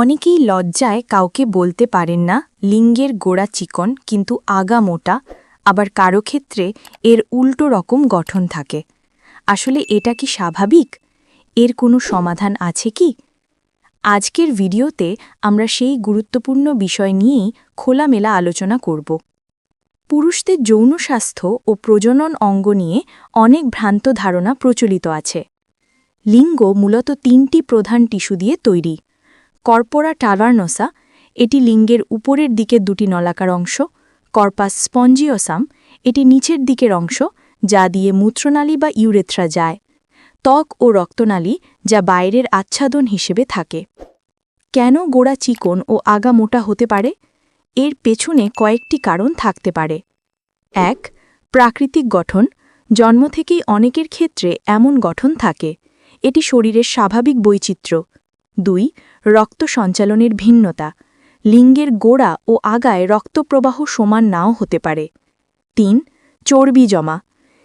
অনেকেই লজ্জায় কাউকে বলতে পারেন না, লিঙ্গের গোড়া চিকন কিন্তু আগা মোটা, আবার কারও ক্ষেত্রে এর উল্টো রকম গঠন থাকে। আসলে এটা কি স্বাভাবিক? এর কোনো সমাধান আছে কি? আজকের ভিডিওতে আমরা সেই গুরুত্বপূর্ণ বিষয় নিয়েই খোলামেলা আলোচনা করব। পুরুষদের যৌন স্বাস্থ্য ও প্রজনন অঙ্গ নিয়ে অনেক ভ্রান্ত ধারণা প্রচলিত আছে। লিঙ্গ মূলত তিনটি প্রধান টিস্যু দিয়ে তৈরি। কর্পোরা টাভার্নোসা, এটি লিঙ্গের উপরের দিকের দুটি নলাকার অংশ, কর্পাস স্পঞ্জিওসাম, এটি নিচের দিকের অংশ, যা দিয়ে মূত্রনালী বা ইউরেথ্রা যায়, ত্বক ও রক্তনালী, যা বাইরের আচ্ছাদন হিসেবে থাকে। কেন গোড়া চিকন ও আগা মোটা হতে পারে? এর পেছনে কয়েকটি কারণ থাকতে পারে। এক, প্রাকৃতিক গঠন। জন্ম থেকেই অনেকের ক্ষেত্রে এমন গঠন থাকে। এটি শরীরের স্বাভাবিক বৈচিত্র্য। দুই, রক্ত সঞ্চালনের ভিন্নতা। লিঙ্গের গোড়া ও আগায় রক্তপ্রবাহ সমান নাও হতে পারে। তিন, চর্বি জমা।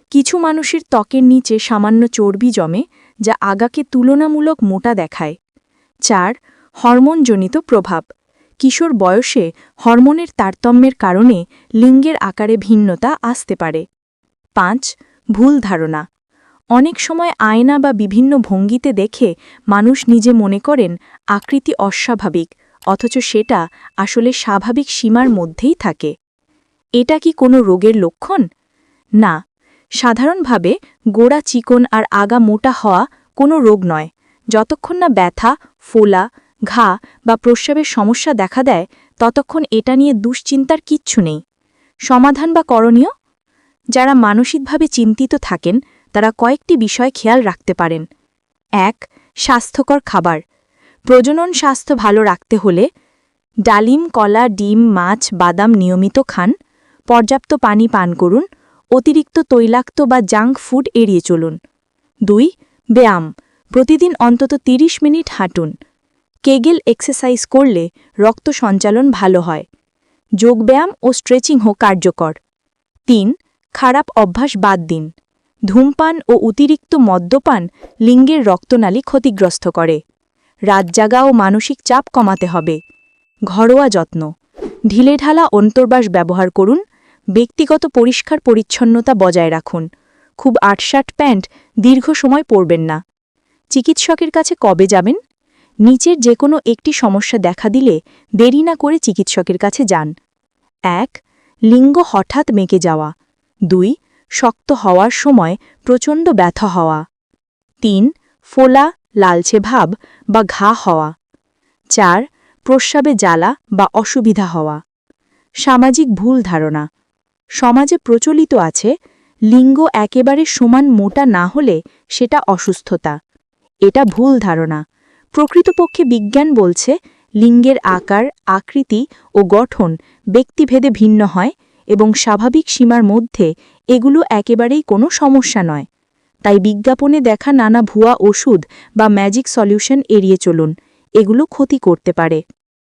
কিছু মানুষের ত্বকের নিচে সামান্য চর্বি জমে, যা আগাকে তুলনামূলক মোটা দেখায়। চার, হরমোনজনিত প্রভাব। কিশোর বয়সে হরমোনের তারতম্যের কারণে লিঙ্গের আকারে ভিন্নতা আসতে পারে। পাঁচ, ভুল ধারণা। অনেক সময় আয়না বা বিভিন্ন ভঙ্গিতে দেখে মানুষ নিজে মনে করেন আকৃতি অস্বাভাবিক, অথচ সেটা আসলে স্বাভাবিক সীমার মধ্যেই থাকে। এটা কি কোনো রোগের লক্ষণ? না। সাধারণভাবে গোড়া চিকন আর আগা মোটা হওয়া কোনো রোগ নয়। যতক্ষণ না ব্যথা, ফোলা, ঘা বা প্রস্রাবের সমস্যা দেখা দেয়, ততক্ষণ এটা নিয়ে দুশ্চিন্তার কিচ্ছু নেই। সমাধান বা করণীয়? যারা মানসিকভাবে চিন্তিত থাকেন তারা কয়েকটি বিষয় খেয়াল রাখতে পারেন। এক, স্বাস্থ্যকর খাবার। প্রজনন স্বাস্থ্য ভালো রাখতে হলে ডালিম, কলা, ডিম, মাছ, বাদাম নিয়মিত খান, পর্যাপ্ত পানি পান করুন, অতিরিক্ত তৈলাক্ত বা জাঙ্ক ফুড এড়িয়ে চলুন। দুই, ব্যায়াম। প্রতিদিন অন্তত ৩০ মিনিট হাঁটুন। কেগেল এক্সারসাইজ করলে রক্ত সঞ্চালন ভালো হয়। যোগব্যায়াম ও স্ট্রেচিং হোক কার্যকর। তিন, খারাপ অভ্যাস বাদ দিন। ধূমপান ও অতিরিক্ত মদ্যপান লিঙ্গের রক্তনালী ক্ষতিগ্রস্ত করে। রাত জাগা ও মানসিক চাপ কমাতে হবে। ঘরোয়া যত্ন। ঢিলেঢালা অন্তর্বাস ব্যবহার করুন। ব্যক্তিগত পরিষ্কার পরিচ্ছন্নতা বজায় রাখুন। খুব আটসাট প্যান্ট দীর্ঘ সময় পরবেন না। চিকিৎসকের কাছে কবে যাবেন? নিচের যে কোনো একটি সমস্যা দেখা দিলে দেরি না করে চিকিৎসকের কাছে যান। এক, লিঙ্গ হঠাৎ মেকে যাওয়া। দুই শক্ত হওয়ার সময় প্রচণ্ড ব্যথা হওয়া। তিন, ফোলা, লালচে ভাব বা ঘা হওয়া। চার, প্রস্রাবে জ্বালা বা অসুবিধা হওয়া। সামাজিক ভুল ধারণা। সমাজে প্রচলিত আছে, লিঙ্গ একেবারে সমান মোটা না হলে সেটা অসুস্থতা। এটা ভুল ধারণা। প্রকৃতপক্ষে বিজ্ঞান বলছে, লিঙ্গের আকার, আকৃতি ও গঠন ব্যক্তিভেদে ভিন্ন হয় এবং স্বাভাবিক সীমার মধ্যে এগুলো একেবারেই কোনো সমস্যা নয়। তাই বিজ্ঞাপনে দেখা নানা ভুয়া ওষুধ বা ম্যাজিক সলিউশন এড়িয়ে চলুন। এগুলো ক্ষতি করতে পারে।